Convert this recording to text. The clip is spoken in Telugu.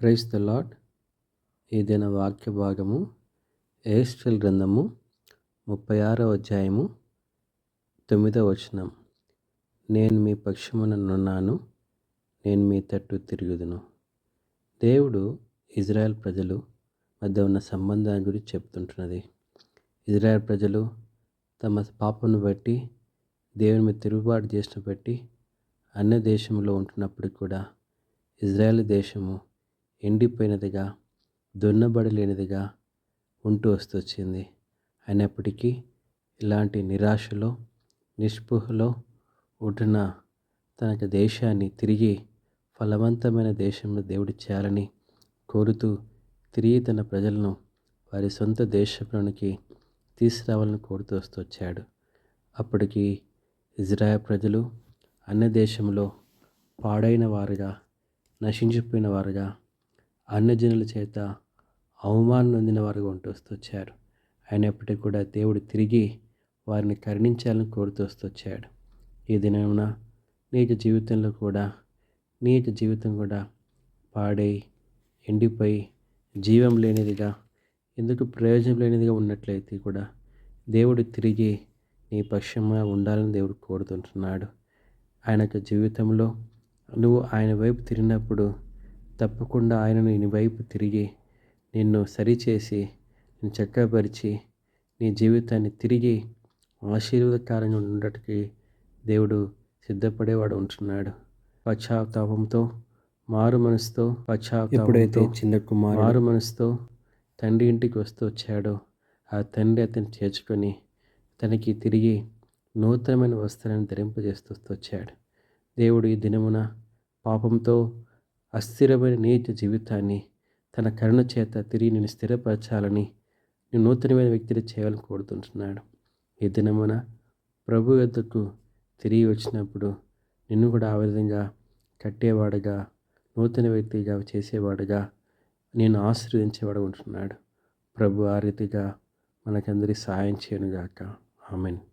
ప్రైస్ ద లాడ్ ఏదైనా వాక్య భాగము ఏస్టల్ గ్రంథము ముప్పై ఆరో అధ్యాయము తొమ్మిదో వచనం. నేను మీ పక్షముననున్నాను నేను మీ తట్టు తిరుగుదును. దేవుడు ఇజ్రాయెల్ ప్రజలు మధ్య ఉన్న సంబంధాన్ని గురించి చెప్తుంటున్నది. ఇజ్రాయెల్ ప్రజలు తమ పాపను బట్టి దేవుని మీద తిరుగుబాటు చేసిన బట్టి అన్య దేశంలో ఉంటున్నప్పటికి కూడా ఇజ్రాయెల్ దేశము ఎండిపోయినదిగా దున్నబడలేనిదిగా ఉంటూ వస్తొచ్చింది. అయినప్పటికీ ఇలాంటి నిరాశలో నిస్పృహలో ఉంటున్న తనకు దేశాన్ని తిరిగి ఫలవంతమైన దేశంలో దేవుడి చేయాలని కోరుతూ తిరిగి తన ప్రజలను వారి సొంత దేశంలోనికి తీసుకురావాలని కోరుతూ వస్తొచ్చాడు. అప్పటికి ఇజ్రాయెల్ ప్రజలు అన్య దేశంలో పాడైన వారుగా నశించిపోయిన వారుగా అన్యజనుల చేత అవమానం నొందిన వారుగా ఉంటూ వస్తొచ్చారు. అయినప్పటికీ కూడా దేవుడు తిరిగి వారిని కరుణించాలని కోరుతూ వస్తొచ్చాడు. ఈ దినమున నీకు జీవితంలో కూడా నీకు జీవితం కూడా పాడై ఎండిపోయి జీవం లేనిదిగా ఎందుకు ప్రయోజనం లేనిదిగా ఉన్నట్లయితే కూడా దేవుడు తిరిగి నీ పక్షంగా ఉండాలని దేవుడు కోరుతుంటున్నాడు. ఆయన యొక్క జీవితంలో నువ్వు ఆయన వైపు తిరిగినప్పుడు తప్పకుండా ఆయనను నీ వైపు తిరిగి నిన్ను సరిచేసి నేను చక్కపరిచి నీ జీవితాన్ని తిరిగి ఆశీర్వదకారంగా ఉండటానికి దేవుడు సిద్ధపడేవాడు ఉంటున్నాడు. పశ్చాత్తాపంతో మారు మనసుతో పశ్చాత్తాపంతో చిన్న కుమార్ మారు మనసుతో తండ్రి ఇంటికి వస్తూ వచ్చాడో ఆ తండ్రి అతన్ని చేర్చుకొని తనకి తిరిగి నూతనమైన వస్త్రాన్ని ధరింపజేస్తూ వచ్చాడు. దేవుడు ఈ దినమున పాపంతో అస్థిరమైన నీచ జీవితాన్ని తన కరుణ చేత తిరిగి నేను స్థిరపరచాలని నేను నూతనమైన వ్యక్తిని చేయాలని కోరుతుంటున్నాడు. ఈ దినమున ప్రభు యొద్దకు తిరిగి వచ్చినప్పుడు నిన్ను కూడా ఆ విధంగా కట్టేవాడుగా నూతన వ్యక్తిగా చేసేవాడుగా నేను ఆశీర్వదించేవాడు ఉంటున్నాడు. ప్రభు ఆ రీతిగా మనకందరి సహాయం చేయనుగాక. ఆమెను.